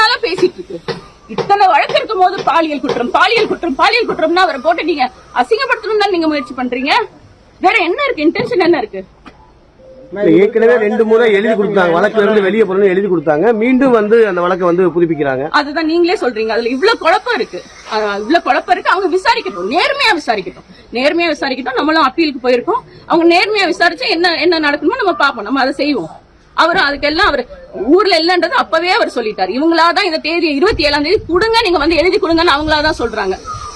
நாளா பேசிட்டு இருக்கு. இத்தனை வழக்கு இருக்கும் போது பாலியல் குற்றம் பாலியல் குற்றம் பாலியல் குற்றம்னா அவரை போட்டு நீங்க அசிங்கப்படுத்தணும் தான் நீங்க முயற்சி பண்றீங்க? வேற என்ன இருக்கு? இன்டென்ஷன் என்ன இருக்கு? ஏற்கனவே ரெண்டு முறை எழுதி கொடுத்தாங்க. வழக்குல இருந்து வெளியே போறேன்னு எழுதி கொடுத்தாங்க. மீண்டும் வந்து அந்த வழக்கை வந்து புதுப்பிக்கிறாங்க. அதுதான் நீங்களே சொல்றீங்க. அதுல இவ்வளவு குழப்பம் இருக்கு. இவ்வளவு குழப்பம் இருக்கு. அவங்க விசாரிக்கட்டும். நேர்மையா விசாரிக்கட்டும். நேர்மையா விசாரிக்கட்டும். நம்மளும் அப்பீலுக்கு போயிருக்கோம். அவங்க நேர்மையா விசாரிச்சா என்ன என்ன நடக்கணுமோ நம்ம பார்ப்போம். நம்ம அதை செய்வோம். அவரும் அதுக்கெல்லாம் அவர் ஊர்ல இல்லன்றது அப்பவே அவர் சொல்லிட்டாரு. இவங்களாதான் இந்த தேதி இருபத்தி ஏழாம் தேதி கொடுங்க நீங்க வந்து எழுதி கொடுங்கன்னு அவங்களாதான் சொல்றாங்க.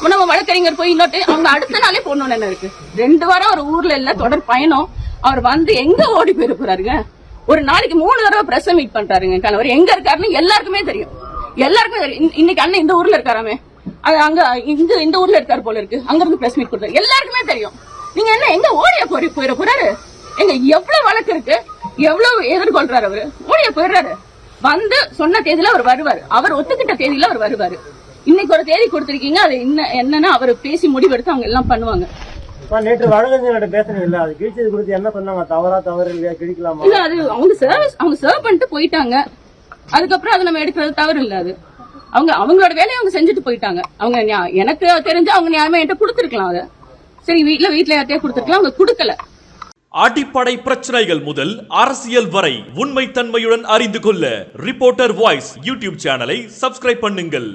நம்ம வழக்கறிஞர் போய் இன்னொட்டு அவங்க அடுத்த நாளே போடணும்னு என்ன இருக்கு? ரெண்டு வாரம் அவர் ஊர்ல இல்ல தொடர் பயணம். அவர் வந்து எங்க ஓடி போயிருக்கிறாருங்க ஒரு நாளைக்கு மூணு தடவை பிரஸ் மீட் பண்றாருங்க கணவர். எங்க இருக்காருன்னு எல்லாருக்குமே தெரியும். எல்லாருக்குமே தெரியும். இன்னைக்கு அண்ணன் இந்த ஊர்ல இருக்காராமே? அது அங்க இந்த இந்த ஊர்ல இருக்காரு போல இருக்கு. அங்க இருந்து பிரஸ் மீட் கொடுத்தாரு எல்லாருக்குமே தெரியும். நீங்க என்ன எங்க ஓடிய போய் போயிட போறாரு? எங்க எவ்வளவு வழக்கு இருக்கு? எவ்வளவு எதிர்கொள்றாரு அவரு? ஓடிய போயிடுறாரு. வந்து சொன்ன தேதியில அவர் வருவாரு. அவர் ஒத்துக்கிட்ட தேதியில அவர் வருவாரு. இன்னைக்கு ஒரு தேதி கொடுத்திருக்கீங்க அது என்ன என்னன்னா அவர் பேசி முடிவெடுத்து அவங்க எல்லாம் பண்ணுவாங்க. நேற்று வழக்கறிஞர்கிட்ட பேசுனீங்க இல்ல அது கிழிச்சது குறித்து என்ன சொன்னாங்க தவறா தவறு இல்லையா கிழிக்கலாமா? இல்ல அது அவங்க சர்வீஸ் அவங்க சர்வ் பண்ணிட்டு போயிட்டாங்க. அதுக்கப்புறம் அது நம்ம எடுக்கிறது தவறு இல்ல அது. அவங்க அவங்களோட வேலையை அவங்க செஞ்சுட்டு போயிட்டாங்க. அவங்க எனக்கு தெரிஞ்சு அவங்க நியாயமா என்கிட்ட கொடுத்துருக்கலாம் அதை. சரி வீட்ல வீட்ல யார்ட்டையா கொடுத்துருக்கலாம் அவங்க கொடுக்கல. அடிப்படை பிரச்சனைகள் முதல் அரசியல் வரை உண்மை தன்மையுடன் அறிந்து கொள்ள ரிப்போர்ட்டர் வாய்ஸ் யூடியூப் சேனலை சப்ஸ்கிரைப் பண்ணுங்கள்.